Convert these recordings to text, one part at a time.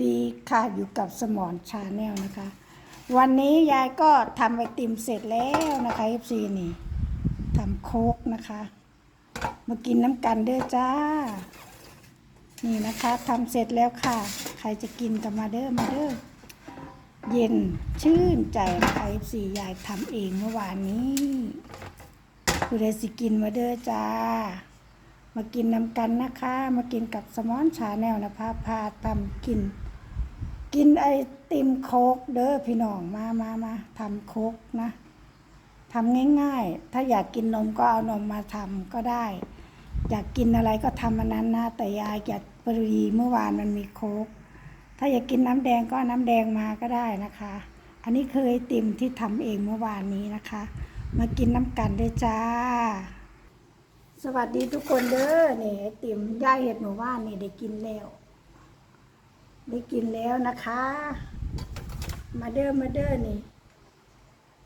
ดีค่ะอยู่กับสมอนชาแนลนะคะ วันนี้ยายก็ทำไอติมเสร็จแล้วนะคะเอฟซีนี่ทำโคกนะคะมากินน้ำกันเด้อจ้า นี่นะคะทำเสร็จแล้วค่ะ ใครจะกินก็มาเด้อมาเด้อเย็นชื่นใจนะคะเอฟซียายทำเองเมื่อวานนี้ผู้ใดสิกินมาเด้อจ้ามากินน้ำกันนะคะ มากินกับสมอนชาแนลนะคะพาทำกิน กินไอติมโคกเด้อพี่น้องมามามาทำโคกนะทำง่ายๆ ถ้าอยากกินนมก็เอานมมาทำก็ได้ อยากกินอะไรก็ทำอันนั้นนะแต่ยายอยากปรีเมื่อวานมันมีโคกถ้าอยากกินน้ำแดงก็น้ำแดงมาก็ได้นะคะ อันนี้คือไอติมที่ทำเองเมื่อวานนี้นะคะ มากินน้ำกันด้วยจ้า สวัสดีทุกคนเด้อนี่ไอติมย่าเห็ดหนูว่านนี่ได้กินแล้ว ได้กินแล้วนะคะ มาเด้อมาเด้อนี่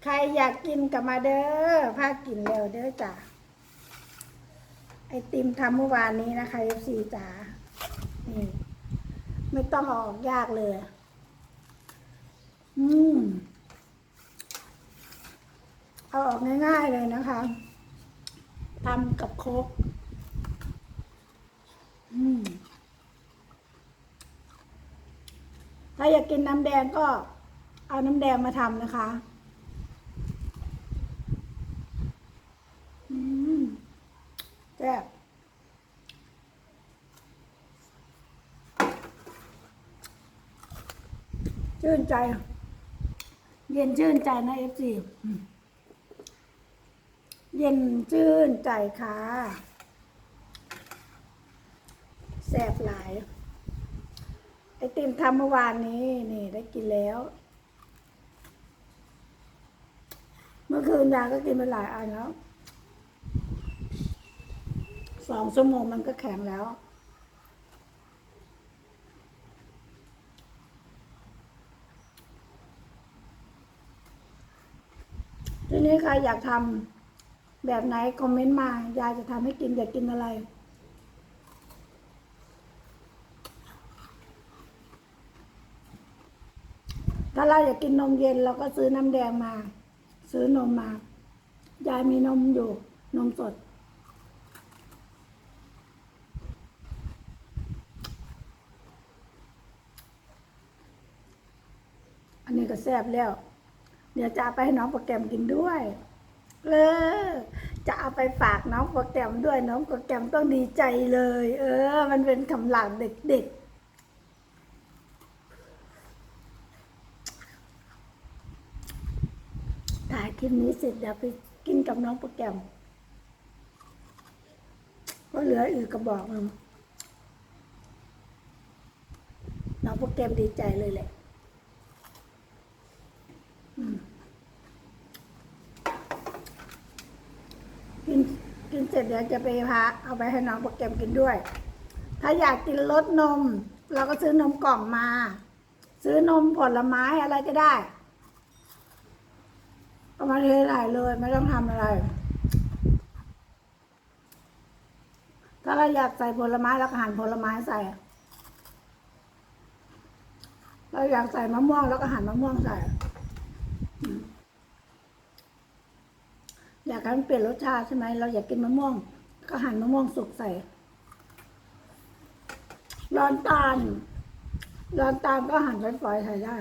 ใครอยากกินกับมาเด้อพากินแล้วเด้อจ้ะไอติมทำเมื่อวานนี้นะคะเอฟซีจ๋านี่ ไม่ต้องอออกยากเลย อืมเอาออกง่ายๆเลยนะคะทำกับโคกอืม ถ้าอยากกินน้ำแดงก็เอาน้ำแดงมาทำนะคะแซ่บชื่นใจ เย็นชื่นใจนะเอฟซีเย็นชื่นใจค่ะแซ่บหลาย ไอติมทำเมื่อวานนี้ นี่ได้กินแล้ว เมื่อคืนยาก็กินไปหลายอันแล้วสองชั่วโมงมันก็แข็งแล้ว ทีนี้ใครอยากทำแบบไหน คอมเมนต์มา ยายจะทำให้กินอยากกินอะไร เราอยากกินนมเย็นเราก็ซื้อน้ำแดงมา ซื้อนมมายายมีนมอยู่นมสด อันนี้ก็แซ่บแล้ว เดี๋ยวจะไปให้น้องโปรแกรมกินด้วยเออจะเอาไปฝากน้องโปรแกรมด้วยน้องโปรแกรมต้องดีใจเลย เออ มันเป็นคำหลังเด็กๆ ถ่าย คลิปนี้เสร็จเดี๋ยวไปกินกับน้องโปรแกรมก็เหลืออีกกระบอกนึงน้องโปรแกรมดีใจเลยแหละกินกินเสร็จเดี๋ยวจะไปพาเอาไปให้น้องโปรแกรมกินด้วย ถ้าอยากกินรสนม เราก็ซื้อนมกล่องมา ซื้อนมผลไม้อะไรก็ได้ เอามาเทใส่เลยไม่ต้องทำอะไร ถ้าเราอยากใส่ผลไม้เราก็หั่นผลไม้ใส่ เราอยากใส่มะม่วงเราก็หั่นมะม่วงใส่อืมอยากให้มันเปลี่ยนรสชาติใช่ไหมเราอยากกินมะม่วง ก็หั่นมะม่วงสุกใส่ ร้อนตาลร้อนตาลก็หั่นฝอยๆใส่ได้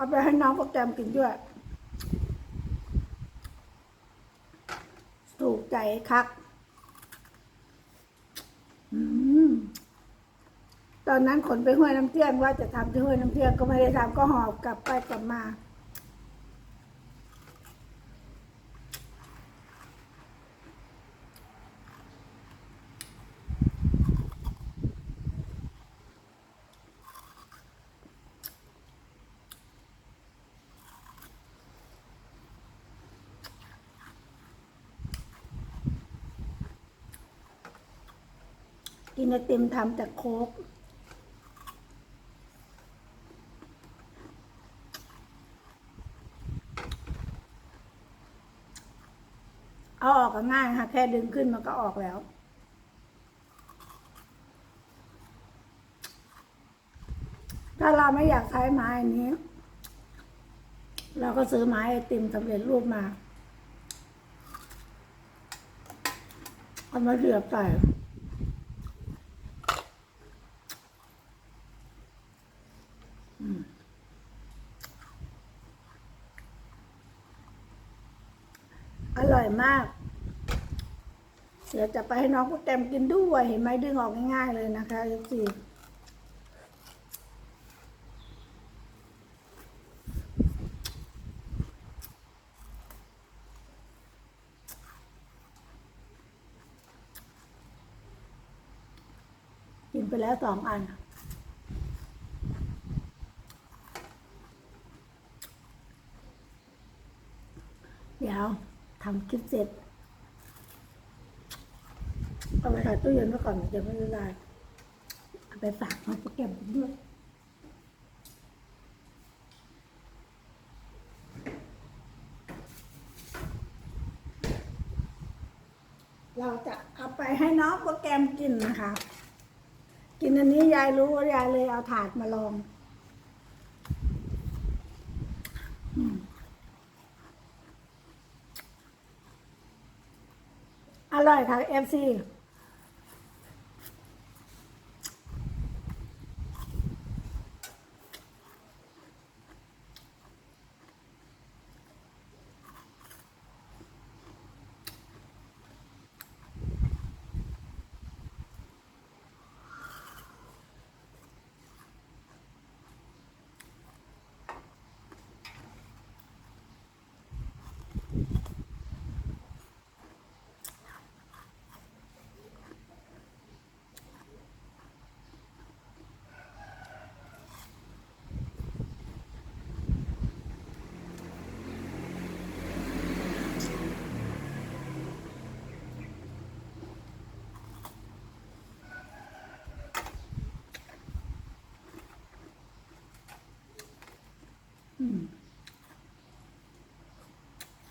เอาไปให้น้องโปรแกรมกินด้วย ถูกใจคักอตอนนั้นขนไปห้วยน้ำเที่ยงว่าจะทำที่ห้วยน้ำเที่ยงก็ไม่ได้ทำก็หอบกลับไปกลับมา กินไอติมทำจากโคกเอาออกก็ง่ายค่ะ แค่ดึงขึ้นมันก็ออกแล้ว ถ้าเราไม่อยากใช้ไม้นี้ เราก็ซื้อไม้ไอติมสำเร็จรูปมา เอามาเดือบใส่ ร่อยมาก เดี๋ยวจะไปให้น้องกุ๊กแตมกินด้วยเห็นไหมดึงออกง่ายๆเลยนะคะทุกทีกินไปแล้วสองอันเดี๋ยว ทำคลิปเสร็จเอาไปใส่ตู้เย็นไว้ก่อนเดี๋ยวไม่ละลายเอาไปฝากน้องโปรแกรมผมด้วยเราจะเอาไปให้น้องโปรแกรมกินนะคะ กินอันนี้ยายรู้ว่ายายเลยเอาถาดมาลองอืม อร่อยค่ะเอฟซี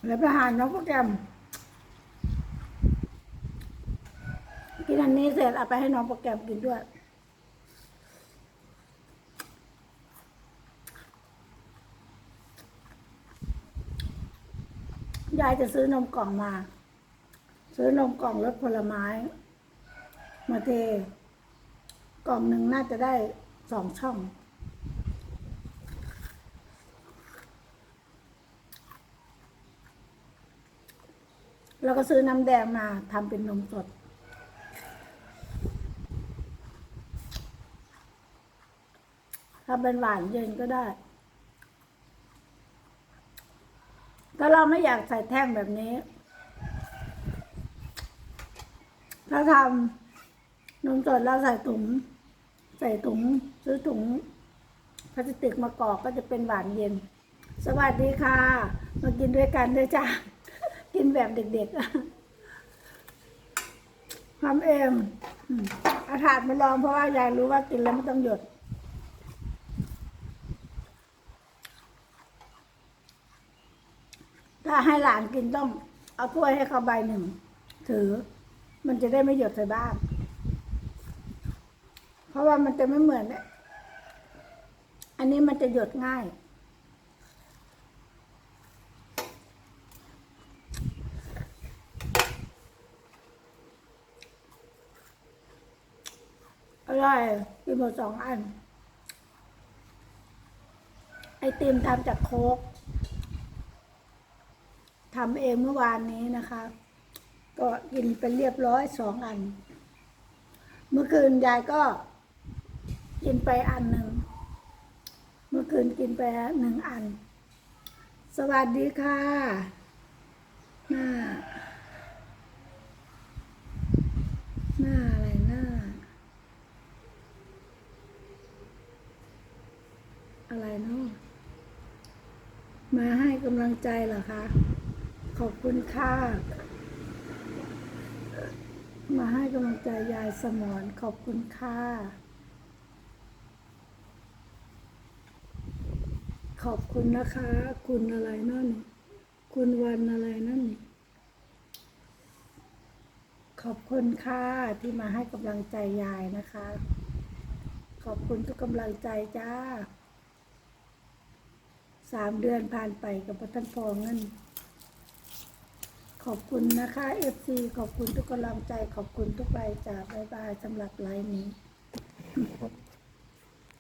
แล้วไปหาน้องโปรแกรมกินอันนี้เสร็จเอาไปให้น้องโปรแกรมกินด้วย ยายจะซื้อนมกล่องมา ซื้อนมกล่องรสผลไม้ มาเท กล่องหนึ่งน่าจะได้สองช่อง แล้วก็ซื้อน้ำแดงมาทำเป็นนมสด ถ้าเป็นหวานเย็นก็ได้ ถ้าเราไม่อยากใส่แท่งแบบนี้ ถ้าทำนมสดเราใส่ถุง ใส่ถุงซื้อถุงพลาสติกมากรอกก็จะเป็นหวานเย็น สวัสดีค่ะ มากินด้วยกันด้วยจ้า กินแบบเด็กๆทำเองอาถาดมาลองเพราะว่ายายรู้ว่ากินแล้วไม่ต้องหยดถ้าให้หลานกินต้องเอาถ้วยให้เขาใบหนึ่ง ถือ มันจะได้ไม่หยดใส่บ้าน เพราะว่ามันจะไม่เหมือนเนี่ยอันนี้มันจะหยดง่าย อร่อยกินหมดสองอัน ไอติมทำจากโคกทำเองเมื่อวานนี้นะคะ ก็กินไปเรียบร้อยสองอัน เมื่อคืนยายก็กินไปอันหนึ่ง เมื่อคืนกินไปหนึ่งอัน สวัสดีค่ะน้า หน้าอะไรหน้า อะไรเนาะมาให้กำลังใจเหรอคะ ขอบคุณค่ะ มาให้กำลังใจยายสมอนขอบคุณค่ะ ขอบคุณนะคะ คุณอะไรนั่น คุณวันอะไรนั่น ขอบคุณค่ะที่มาให้กำลังใจยายนะคะ ขอบคุณทุกกำลังใจจ้า สามเดือนผ่านไปกับพท่านพอเงิน ขอบคุณนะคะเอฟซีขอบคุณทุกกำลังใจ ขอบคุณทุกไลน์จากบายบายสำหรับไลน์นี้